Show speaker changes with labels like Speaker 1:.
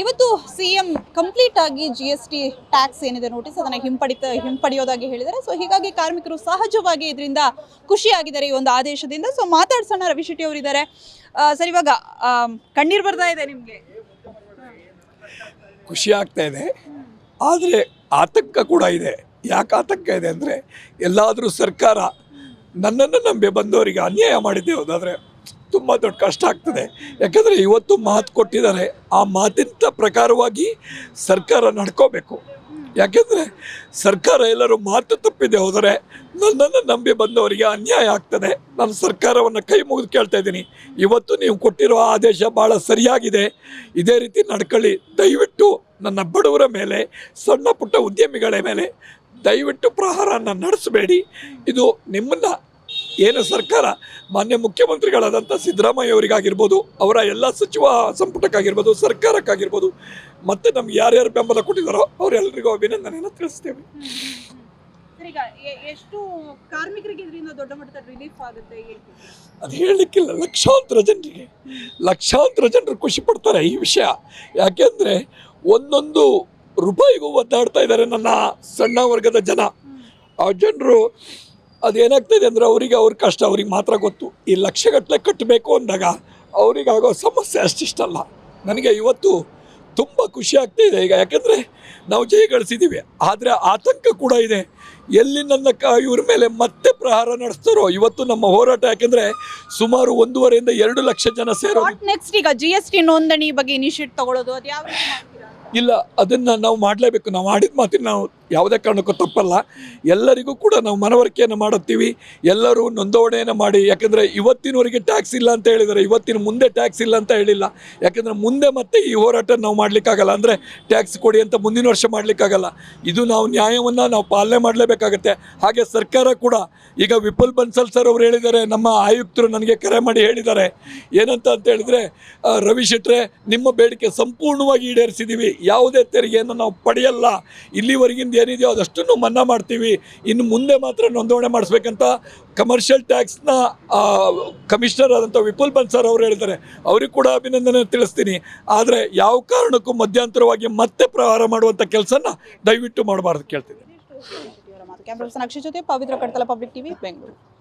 Speaker 1: ಇವತ್ತು C M complete ಆಗಿ G S T tax ಏನಿದೆ ನೋಟಿಸ್ ಅದನ್ನು ಹಿಂಪಡಿತ, ಹಿಂಪಡೆಯೋದಾಗಿ ಹೇಳಿದ್ದಾರೆ. ಸೊ ಹೀಗಾಗಿ ಕಾರ್ಮಿಕರು ಸಹಜವಾಗಿ ಇದರಿಂದ ಖುಷಿಯಾಗಿದ್ದಾರೆ ಈ ಒಂದು ಆದೇಶದಿಂದ. ಸೊ ಮಾತಾಡ್ಸೋಣ ರವಿ ಶೆಟ್ಟಿ ಅವರಿದ್ದಾರೆ ಸರ್, ಇವಾಗ ಕಣ್ಣೀರು ಬರ್ತಾ ಇದೆ ನಿಮಗೆ?
Speaker 2: ಖುಷಿ ಆಗ್ತಾ ಇದೆ. ಆದರೆ ಆತಂಕ ಕೂಡ ಇದೆ. ಯಾಕೆ ಆತಂಕ ಇದೆ ಅಂದರೆ, ಎಲ್ಲಾದರೂ ಸರ್ಕಾರ ನನ್ನನ್ನು ನಂಬಿ ಬಂದವರಿಗೆ ಅನ್ಯಾಯ ಮಾಡಿದ್ದೆ ಹೋದಾದರೆ ತುಂಬ ದೊಡ್ಡ ಕಷ್ಟ ಆಗ್ತದೆ. ಯಾಕಂದರೆ ಇವತ್ತು ಮಾತು ಕೊಟ್ಟಿದ್ದಾರೆ. ಆ ಮಾತಿನ ಪ್ರಕಾರವಾಗಿ ಸರ್ಕಾರ ನಡ್ಕೋಬೇಕು. ಯಾಕೆಂದರೆ ಸರ್ಕಾರ ಎಲ್ಲರೂ ಮಾತು ತಪ್ಪಿದೆ ಹೋದರೆ ನನ್ನನ್ನು ನಂಬಿ ಬಂದವರಿಗೆ ಅನ್ಯಾಯ ಆಗ್ತದೆ. ನಾನು ಸರ್ಕಾರವನ್ನು ಕೈ ಮುಗಿದು ಕೇಳ್ತಾ ಇದ್ದೀನಿ. ಇವತ್ತು ನೀವು ಕೊಟ್ಟಿರೋ ಆದೇಶ ಭಾಳ ಸರಿಯಾಗಿದೆ. ಇದೇ ರೀತಿ ನಡ್ಕೊಳ್ಳಿ. ದಯವಿಟ್ಟು ನನ್ನ ಬಡವರ ಮೇಲೆ, ಸಣ್ಣ ಪುಟ್ಟ ಉದ್ಯಮಿಗಳ ಮೇಲೆ ದಯವಿಟ್ಟು ಪ್ರಹಾರನ ನಡೆಸಬೇಡಿ. ಇದು ನಿಮ್ಮನ್ನು ಏನು ಸರ್ಕಾರ ಮಾನ್ಯ ಮುಖ್ಯಮಂತ್ರಿಗಳಾದಂಥ ಸಿದ್ದರಾಮಯ್ಯ ಅವರಿಗಾಗಿರ್ಬೋದು ಅವರ ಎಲ್ಲ ಸಚಿವ ಸಂಪುಟಕ್ಕಾಗಿರ್ಬೋದು ಸರ್ಕಾರಕ್ಕಾಗಿರ್ಬೋದು ಮತ್ತು ನಮ್ಗೆ ಯಾರ್ಯಾರು ಬೆಂಬಲ ಕೊಟ್ಟಿದ್ದಾರೋ ಅವರೆಲ್ಲರಿಗೂ ಅಭಿನಂದನೆಯನ್ನು ತಿಳಿಸ್ತೇವೆ.
Speaker 1: ಈಗ ಎಷ್ಟು ಕಾರ್ಮಿಕರಿಗೆ ಇದರಿಂದ ದೊಡ್ಡ ಮಟ್ಟದ ರಿಲೀಫ್ ಆಗುತ್ತೆ
Speaker 2: ಅದು ಹೇಳಲಿಕ್ಕಿಲ್ಲ ಲಕ್ಷಾಂತರ ಜನರಿಗೆ ಲಕ್ಷಾಂತರ ಜನರು ಖುಷಿ ಪಡ್ತಾರೆ ಈ ವಿಷಯ. ಯಾಕೆಂದರೆ ಒಂದೊಂದು ರೂಪಾಯಿಗೂ ಒದ್ದಾಡ್ತಾ ಇದ್ದಾರೆ ನನ್ನ ಸಣ್ಣ ವರ್ಗದ ಜನ. ಆ ಜನರು ಅದೇನಾಗ್ತದೆ ಅಂದರೆ ಅವರಿಗೆ ಅವ್ರ ಕಷ್ಟ ಅವ್ರಿಗೆ ಮಾತ್ರ ಗೊತ್ತು. ಈ ಲಕ್ಷಗಟ್ಟಲೆ ಕಟ್ಟಬೇಕು ಅಂದಾಗ ಅವರಿಗಾಗೋ ಸಮಸ್ಯೆ ಅಷ್ಟಿಷ್ಟಲ್ಲ. ನನಗೆ ಇವತ್ತು ತುಂಬ ಖುಷಿ ಆಗ್ತಾಯಿದೆ ಈಗ. ಯಾಕೆಂದರೆ ನಾವು ಜಯ ಗಳಿಸಿದ್ದೀವಿ ಆದರೆ ಆತಂಕ ಕೂಡ ಇದೆ. ಎಲ್ಲಿ ನನ್ನ ಕ ಇವ್ರ ಮೇಲೆ ಮತ್ತೆ ಪ್ರಹಾರ ನಡೆಸ್ತಾರೋ? ಇವತ್ತು ನಮ್ಮ ಹೋರಾಟ ಯಾಕೆಂದರೆ ಸುಮಾರು ಒಂದೂವರೆಯಿಂದ ಎರಡು ಲಕ್ಷ ಜನ
Speaker 1: ಸೇರೋ ನೆಕ್ಸ್ಟ್ ಈಗ ಜಿ ಎಸ್ ಟಿ ನೋಂದಣಿ ಬಗ್ಗೆ ಇನಿಷಿಯೇಟ್ ತಗೊಳ್ಳೋದು ಅದು ಯಾವ
Speaker 2: ಇಲ್ಲ ಅದನ್ನು ನಾವು ಮಾಡಲೇಬೇಕು. ನಾವು ಮಾಡಿದ ಮಾತಿನ ನಾವು ಯಾವುದೇ ಕಾರಣಕ್ಕೂ ತಪ್ಪಲ್ಲ. ಎಲ್ಲರಿಗೂ ಕೂಡ ನಾವು ಮನವರಿಕೆಯನ್ನು ಮಾಡುತ್ತೀವಿ. ಎಲ್ಲರೂ ನೋಂದಣಿಯನ್ನು ಮಾಡಿ. ಯಾಕಂದರೆ ಇವತ್ತಿನವರೆಗೆ ಟ್ಯಾಕ್ಸ್ ಇಲ್ಲ ಅಂತ ಹೇಳಿದರೆ ಇವತ್ತಿನ ಮುಂದೆ ಟ್ಯಾಕ್ಸ್ ಇಲ್ಲ ಅಂತ ಹೇಳಿಲ್ಲ. ಯಾಕಂದರೆ ಮುಂದೆ ಮತ್ತೆ ಈ ಹೋರಾಟ ನಾವು ಮಾಡಲಿಕ್ಕಾಗಲ್ಲ. ಅಂದರೆ ಟ್ಯಾಕ್ಸ್ ಕೊಡಿ ಅಂತ ಮುಂದಿನ ವರ್ಷ ಮಾಡಲಿಕ್ಕಾಗಲ್ಲ. ಇದು ನಾವು ನ್ಯಾಯವನ್ನು ನಾವು ಪಾಲನೆ ಮಾಡಲೇಬೇಕಾಗತ್ತೆ. ಹಾಗೆ ಸರ್ಕಾರ ಕೂಡ ಈಗ ವಿಪುಲ್ ಬನ್ಸಲ್ ಸರ್ ಅವರು ಹೇಳಿದ್ದಾರೆ, ನಮ್ಮ ಆಯುಕ್ತರು ನನಗೆ ಕರೆ ಮಾಡಿ ಹೇಳಿದ್ದಾರೆ. ಏನಂತ ಅಂತ ಹೇಳಿದರೆ ರವಿ ಶೆಟ್ರೆ ನಿಮ್ಮ ಬೇಡಿಕೆ ಸಂಪೂರ್ಣವಾಗಿ ಈಡೇರಿಸಿದ್ದೀವಿ. ಯಾವುದೇ ತೆರಿಗೆಯನ್ನು ನಾವು ಪಡೆಯಲ್ಲ. ಇಲ್ಲಿವರೆಗಿಂದ ಏನಿದೆಯೋ ಅದಷ್ಟನ್ನು ಮನ್ನಾ ಮಾಡ್ತೀವಿ. ಇನ್ನು ಮುಂದೆ ಮಾತ್ರ ನೋಂದಣಿ ಮಾಡಿಸ್ಬೇಕಂತ ಕಮರ್ಷಿಯಲ್ ಟ್ಯಾಕ್ಸ್ನ ಕಮಿಷನರ್ ಆದಂಥ ವಿಪುಲ್ ಬನ್ಸರ್ ಅವರು ಹೇಳಿದ್ದಾರೆ. ಅವ್ರಿಗೆ ಕೂಡ ಅಭಿನಂದನೆ ತಿಳಿಸ್ತೀನಿ. ಆದರೆ ಯಾವ ಕಾರಣಕ್ಕೂ ಮಧ್ಯಂತರವಾಗಿ ಮತ್ತೆ ಪ್ರಹಾರ ಮಾಡುವಂಥ ಕೆಲಸನ ದಯವಿಟ್ಟು ಮಾಡಬಾರ್ದು ಕೇಳ್ತೀನಿ
Speaker 1: ಪವಿತ್ರ ಕಡ್ತಲ ಪಬ್ಲಿಕ್ ಟಿವಿ ಬೆಂಗಳೂರು